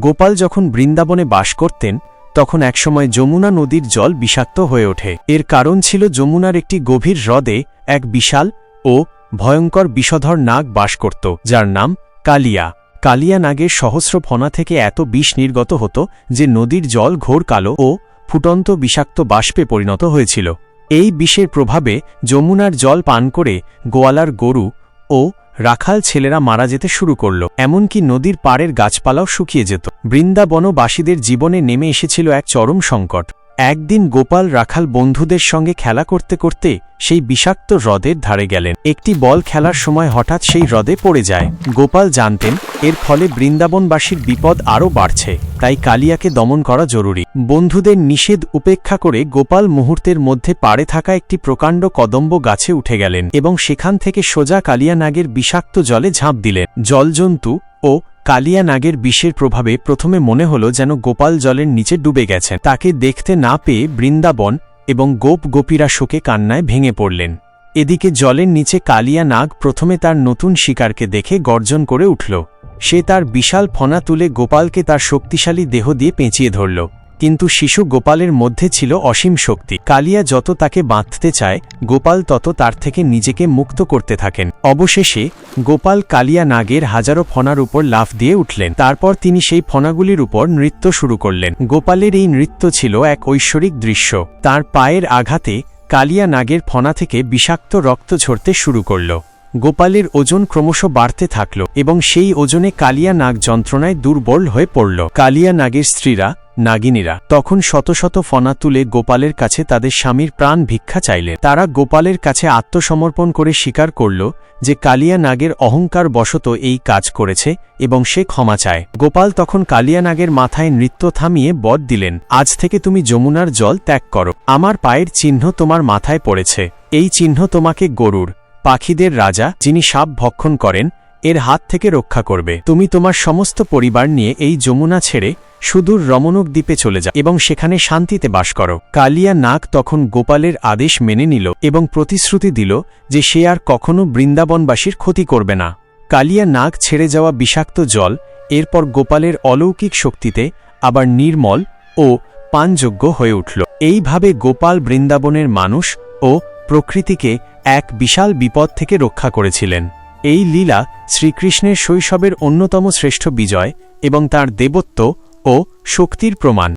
গোপাল যখন বৃন্দাবনে বাস করতেন, তখন একসময় যমুনা নদীর জল বিষাক্ত হয়ে ওঠে। এর কারণ ছিল যমুনার একটি গভীর হ্রদে এক বিশাল ও ভয়ঙ্কর বিষধর নাগ বাস করত, যার নাম কালিয়া। কালিয়া নাগের সহস্র ফনা থেকে এত বিষ নির্গত হতো যে নদীর জল ঘোর কালো ও ফুটন্ত বিষাক্ত বাষ্পে পরিণত হয়েছিল। এই বিষের প্রভাবে যমুনার জল পান করে গোয়ালার গরু ও রাখাল ছেলেরা মারা যেতে শুরু করল, এমনকি নদীর পাড়ের গাছপালাও শুকিয়ে যেত। বৃন্দাবনবাসীদের জীবনে নেমে এসেছিল এক চরম সংকট। একদিন গোপাল রাখাল বন্ধুদের সঙ্গে খেলা করতে করতে সেই বিষাক্ত হ্রদের ধারে গেলেন। একটি বল খেলার সময় হঠাৎ সেই হ্রদে পড়ে যায়। গোপাল জানতেন, এর ফলে বৃন্দাবনবাসীর বিপদ আরও বাড়ছে, তাই কালিয়াকে দমন করা জরুরি। বন্ধুদের নিষেধ উপেক্ষা করে গোপাল মুহূর্তের মধ্যে পাড়ে থাকা একটি প্রকাণ্ড কদম্ব গাছে উঠে গেলেন এবং সেখান থেকে সোজা কালিয়া নাগের বিষাক্ত জলে ঝাঁপ দিলেন। জলজন্তু ও কালিয়া নাগের বিষের প্রভাবে প্রথমে মনে হল যেন গোপাল জলের নিচে ডুবে গেছেন তাকে দেখতে না পেয়ে বৃন্দাবন এবং গোপ গোপীরা শোকে কান্নায় ভেঙে পড়লেন। এদিকে জলের নিচে কালিয়া নাগ প্রথমে তার নতুন শিকারকে দেখে গর্জন করে উঠল। সে তার বিশাল ফনা তুলে গোপালকে তার শক্তিশালী দেহ দিয়ে পেঁচিয়ে ধরল। কিন্তু শিশু গোপালের মধ্যে ছিল অসীম শক্তি। কালিয়া যত তাকে বাঁধতে চায়, গোপাল তত তার থেকে নিজেকে মুক্ত করতে থাকেন। অবশেষে, গোপাল কালিয়া নাগের হাজারো ফনার উপর লাফ দিয়ে উঠলেন। তারপর তিনি সেই ফনাগুলির উপর নৃত্য শুরু করলেন। গোপালের এই নৃত্য ছিল এক ঐশ্বরিক দৃশ্য। তার পায়ের আঘাতে কালিয়া নাগের ফনা থেকে বিষাক্ত রক্ত ঝরতে শুরু করল। গোপালের ওজন ক্রমশ বাড়তে থাকল এবং সেই ওজনে কালিয়া নাগ যন্ত্রণায় দুর্বল হয়ে পড়ল। কালিয়া নাগের স্ত্রীরা, নাগিনীরা, তখন শত শত ফনা তুলে গোপালের কাছে তাদের স্বামীর প্রাণ ভিক্ষা চাইলেন। তারা গোপালের কাছে আত্মসমর্পণ করে স্বীকার করল যে কালিয়া নাগের অহংকার বশত এই কাজ করেছে এবং সে ক্ষমা চায়। গোপাল তখন কালিয়া নাগের মাথায় নৃত্য থামিয়ে বদ দিলেন, আজ থেকে তুমি যমুনার জল ত্যাগ করো। আমার পায়ের চিহ্ন তোমার মাথায় পড়েছে। এই চিহ্ন তোমাকে গরুর। পাখিদের রাজা, যিনি সাপ ভক্ষণ করেন, এর হাত থেকে রক্ষা করবে। তুমি তোমার সমস্ত পরিবার নিয়ে এই যমুনা ছেড়ে সুদূর রমণক দ্বীপে চলে যা এবং সেখানে শান্তিতে বাস করো। কালিয়া নাগ তখন গোপালের আদেশ মেনে নিল এবং প্রতিশ্রুতি দিল যে সে আর কখনো বৃন্দাবনবাসীর ক্ষতি করবে না। কালিয়া নাগ ছেড়ে যাওয়া বিষাক্ত জল, এরপর গোপালের অলৌকিক শক্তিতে আবার নির্মল ও পানযোগ্য হয়ে উঠল। এইভাবে গোপাল বৃন্দাবনের মানুষ ও প্রকৃতিকে এক বিশাল বিপদ থেকে রক্ষা করেছিলেন। এই লীলা শ্রীকৃষ্ণের শৈশবের অন্যতম শ্রেষ্ঠ বিজয় এবং তার দেবত্ব ও শক্তির প্রমাণ।